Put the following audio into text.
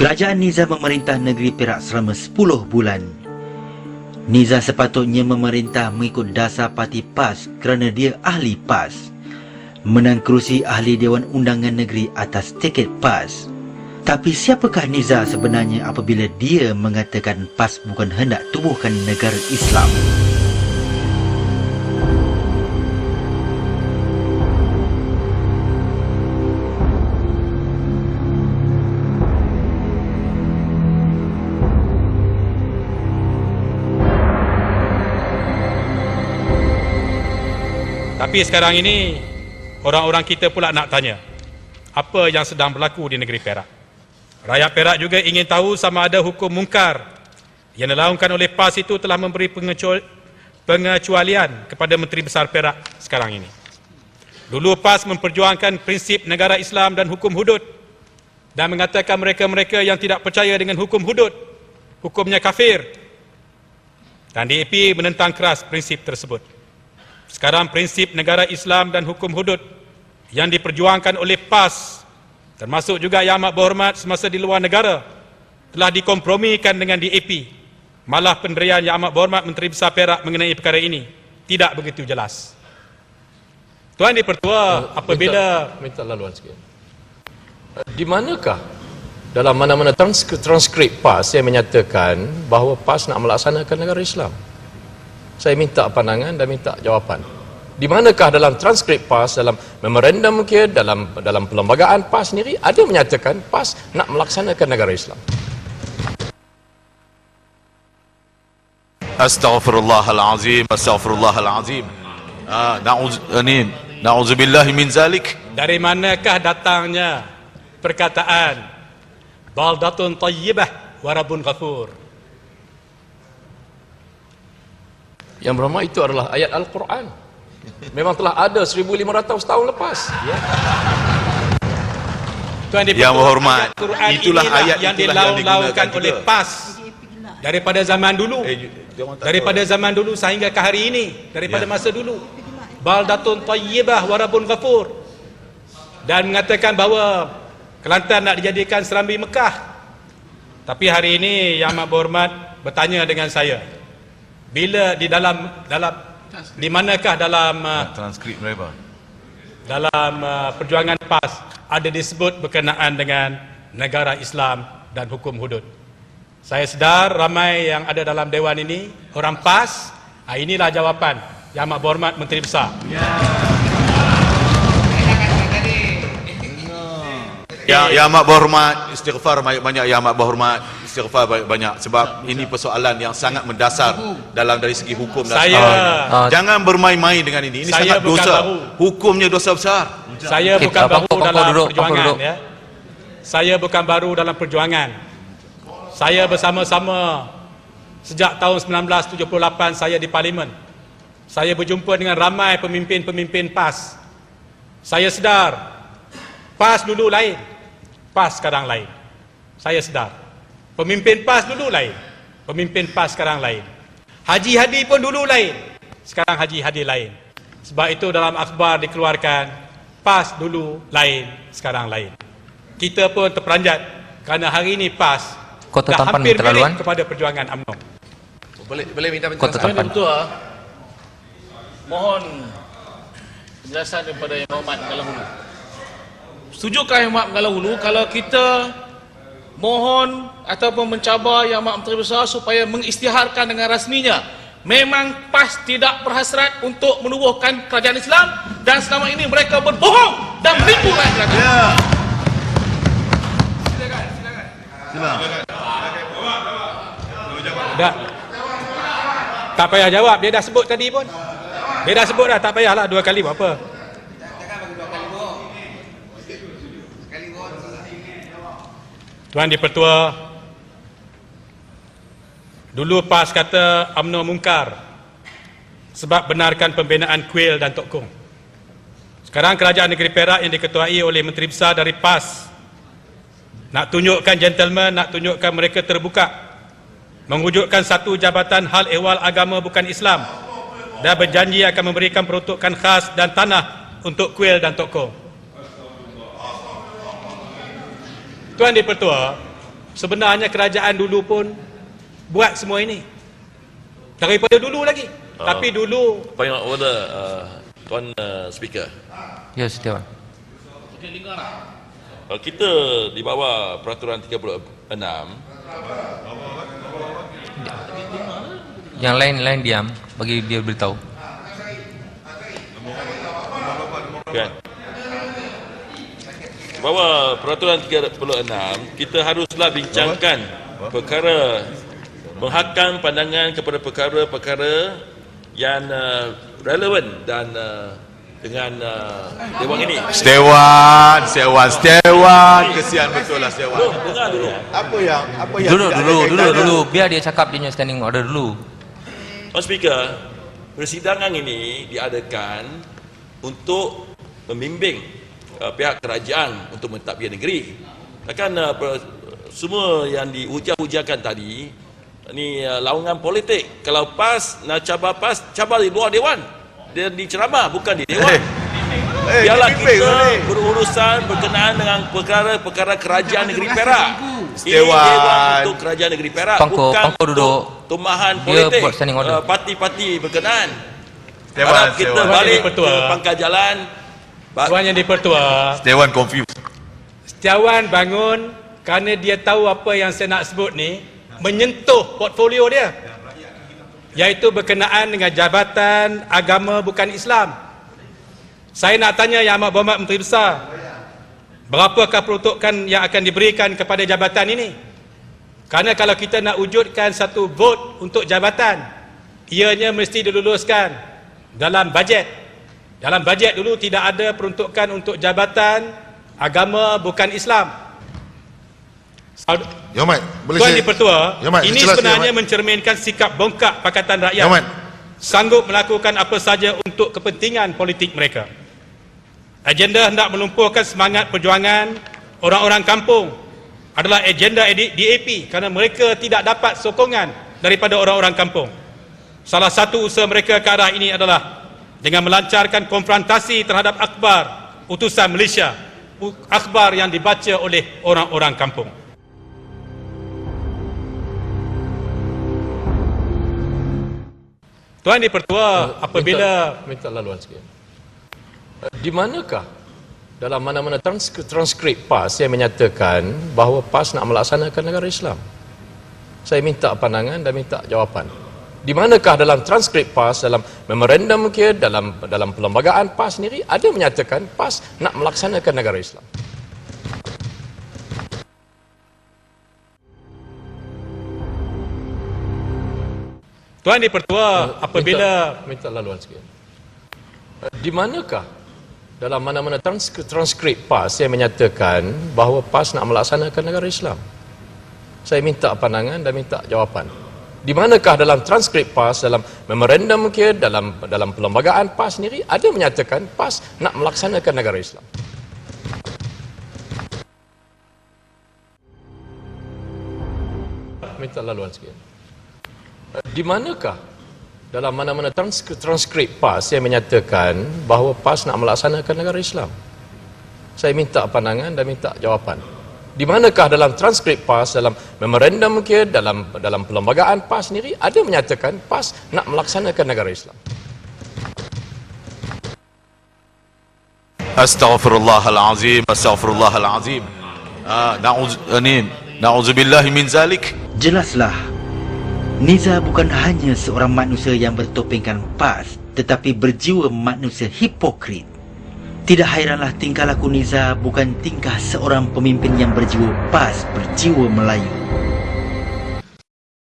Kerajaan Niza memerintah negeri Perak selama 10 bulan. Niza sepatutnya memerintah mengikut dasar parti PAS kerana dia ahli PAS. Menang kerusi ahli Dewan Undangan Negeri atas tiket PAS. Tapi siapakah Niza sebenarnya apabila dia mengatakan PAS bukan hendak tubuhkan negara Islam? Tapi sekarang ini orang-orang kita pula nak tanya apa yang sedang berlaku di negeri Perak. Rakyat Perak juga ingin tahu sama ada hukum mungkar yang dilakukan oleh PAS itu telah memberi pengecualian kepada Menteri Besar Perak sekarang ini. Dulu PAS memperjuangkan prinsip negara Islam dan hukum hudud dan mengatakan mereka-mereka yang tidak percaya dengan hukum hudud hukumnya kafir. Dan DAP menentang keras prinsip tersebut. Sekarang prinsip negara Islam dan hukum hudud yang diperjuangkan oleh PAS termasuk juga Yang Amat Berhormat semasa di luar negara telah dikompromikan dengan DAP. Malah pendirian Yang Amat Berhormat Menteri Besar Perak mengenai perkara ini tidak begitu jelas. Tuan Dipertua, apabila minta, minta laluan sikit. Di manakah dalam mana-mana transkrip PAS yang menyatakan bahawa PAS nak melaksanakan negara Islam? Saya minta pandangan dan minta jawapan. Di manakah dalam transkrip PAS, dalam memorandum mungkin, dalam dalam perlembagaan PAS sendiri, ada menyatakan PAS nak melaksanakan negara Islam? Astaghfirullahalazim, astaghfirullahalazim. Ah, na'uz ini na'udzubillah min zalik. dari manakah datangnya perkataan baldatun tayyibah warabun ghafur? Yang berhormat itu adalah ayat Al-Quran. Memang telah ada 1500 tahun lepas. Ya. Tuan Dipertua, Yang berhormat, ayat Quran itulah ayat yang itulah yang dilaung-laungkan digunakan oleh. PAS daripada zaman dulu. Eh, daripada zaman dulu sehingga ke hari ini, daripada Ya. masa dulu. Baldatun tayyibah warabun ghafur. Dan mengatakan bahawa Kelantan nak dijadikan serambi Mekah. Tapi hari ini Yang Amat Berhormat bertanya dengan saya. Bila di dalam dalam di manakah dalam uh, transkrip mereka. dalam uh, perjuangan PAS ada disebut berkenaan dengan negara Islam dan hukum hudud. Saya sedar ramai yang ada dalam dewan ini orang PAS. Ah, inilah jawapan Yang Amat Berhormat Menteri Besar. Ya, yang amat berhormat, istighfar banyak-banyak yang amat berhormat, istighfar banyak-banyak sebab ini persoalan yang sangat mendasar dalam dari segi hukum dan Saya sebagainya. Jangan bermain-main dengan ini. Ini Saya sangat dosa. baru. Hukumnya dosa besar. saya Okey, bukan baru Pangkor dalam duduk, perjuangan duduk. ya. Saya bukan baru dalam perjuangan. Saya bersama-sama sejak tahun 1978 saya di parlimen. Saya berjumpa dengan ramai pemimpin-pemimpin PAS. Saya sedar PAS dulu lain. PAS sekarang lain. Saya sedar. Pemimpin PAS dulu lain. Pemimpin PAS sekarang lain. Haji Hadi pun dulu lain. Sekarang Haji Hadi lain. Sebab itu dalam akhbar dikeluarkan PAS dulu lain, sekarang lain. Kita pun terperanjat kerana hari ini PAS Kota dah Tampan hampir milik kepada perjuangan UMNO. Boleh boleh minta Kota penjelasan? Tampan. Betul ah. Mohon penjelasan daripada Yang Amat Mengalah Hulu. Setujukah Yang Amat Mengalah Hulu kalau kita mohon ataupun mencabar Yang Amat Menteri Besar supaya mengisytiharkan dengan rasminya memang PAS tidak berhasrat untuk menubuhkan kerajaan Islam dan selama ini mereka berbohong dan menipu rakyat Kelantan. Dah. Tak payah jawab, dia dah sebut tadi pun. Dia dah sebut dah, tak payahlah dua kali buat apa. Tuan Dipertua, dulu PAS kata UMNO mungkar sebab benarkan pembinaan kuil dan Tok Kong. Sekarang kerajaan negeri Perak yang diketuai oleh Menteri Besar dari PAS nak tunjukkan gentleman, nak tunjukkan mereka terbuka mewujudkan satu jabatan hal ehwal agama bukan Islam dan berjanji akan memberikan peruntukan khas dan tanah untuk kuil dan toko. Tuan Dipertua, sebenarnya kerajaan dulu pun buat semua ini. Daripada dulu lagi. Oh. Tapi dulu Point of order, uh, Tuan uh, Speaker. Ya, setiawan. Lingkar lah. Uh, kita di bawah peraturan 36, Yang lain-lain diam bagi dia beritahu. kan? Di bawah peraturan 36, kita haruslah bincangkan perkara menghakam pandangan kepada perkara-perkara yang uh, relevan dan uh, dengan uh, dewan ini. Stewan, Stewan, Stewan. Kesian betul lah Stewan. Dengar dulu. Apa yang apa yang Dulu, dulu, dulu, dulu. Biar dia cakap dia punya standing order dulu. Tuan Speaker, persidangan ini diadakan untuk membimbing uh, pihak kerajaan untuk mentadbir negeri. Takkan uh, semua yang dihujah-hujahkan tadi ni uh, laungan politik. Kalau PAS nak cabar PAS, cabar di luar dewan. Dia di ceramah bukan di dewan. Eh, Biarlah kita ni. berurusan berkenaan dengan perkara-perkara kerajaan negeri Perak. Ini dewan untuk kerajaan negeri Perak Pangko, bukan Pangko duduk. untuk Dia politik. uh, parti-parti berkenaan. Harap kita balik ke pangkal jalan. Tuan Yang Dipertua, Stewan confused. Setiawan bangun kerana dia tahu apa yang saya nak sebut ni menyentuh portfolio dia. Iaitu berkenaan dengan jabatan agama bukan Islam. Saya nak tanya Yang Amat Berhormat Menteri Besar, berapakah peruntukan yang akan diberikan kepada jabatan ini? Kerana kalau kita nak wujudkan satu vote untuk jabatan, ianya mesti diluluskan dalam bajet. Dalam bajet dulu tidak ada peruntukan untuk jabatan agama bukan Islam. Your Mat, boleh Tuan saya... Dipertua, Ya, Mat, ini jelas, sebenarnya Ya, mencerminkan sikap bongkak Pakatan Rakyat. Ya. Sanggup melakukan apa saja untuk kepentingan politik mereka. Agenda hendak melumpuhkan semangat perjuangan orang-orang kampung adalah agenda DAP kerana mereka tidak dapat sokongan daripada orang-orang kampung. Salah satu usaha mereka ke arah ini adalah dengan melancarkan konfrontasi terhadap akhbar utusan Malaysia, akhbar yang dibaca oleh orang-orang kampung. Tuan Dipertua, apabila minta, minta laluan sikit. Uh, Di manakah dalam mana-mana transkri- transkrip PAS yang menyatakan bahawa PAS nak melaksanakan negara Islam? Saya minta pandangan dan minta jawapan. Di manakah dalam transkrip PAS dalam memorandum ke dalam dalam perlembagaan PAS sendiri ada menyatakan PAS nak melaksanakan negara Islam? Tuan Dipertua, apabila minta, minta laluan sikit. Uh, Di manakah dalam mana-mana transkri- transkrip PAS yang menyatakan bahawa PAS nak melaksanakan negara Islam? Saya minta pandangan dan minta jawapan. Di manakah dalam transkrip PAS dalam memorandum ke dalam dalam perlembagaan PAS sendiri ada menyatakan PAS nak melaksanakan negara Islam? Minta laluan sikit. Di manakah dalam mana-mana transkri- transkrip PAS yang menyatakan bahawa PAS nak melaksanakan negara Islam? Saya minta pandangan dan minta jawapan. Di manakah dalam transkrip PAS dalam memorandum ke dalam dalam perlembagaan PAS sendiri ada menyatakan PAS nak melaksanakan negara Islam? Astaghfirullahalazim, astaghfirullahalazim. Ah, na'uz ni na'udzubillahi min zalik. Jelaslah, Niza bukan hanya seorang manusia yang bertopengkan PAS tetapi berjiwa manusia hipokrit. Tidak hairanlah tingkah laku Niza bukan tingkah seorang pemimpin yang berjiwa PAS, berjiwa Melayu.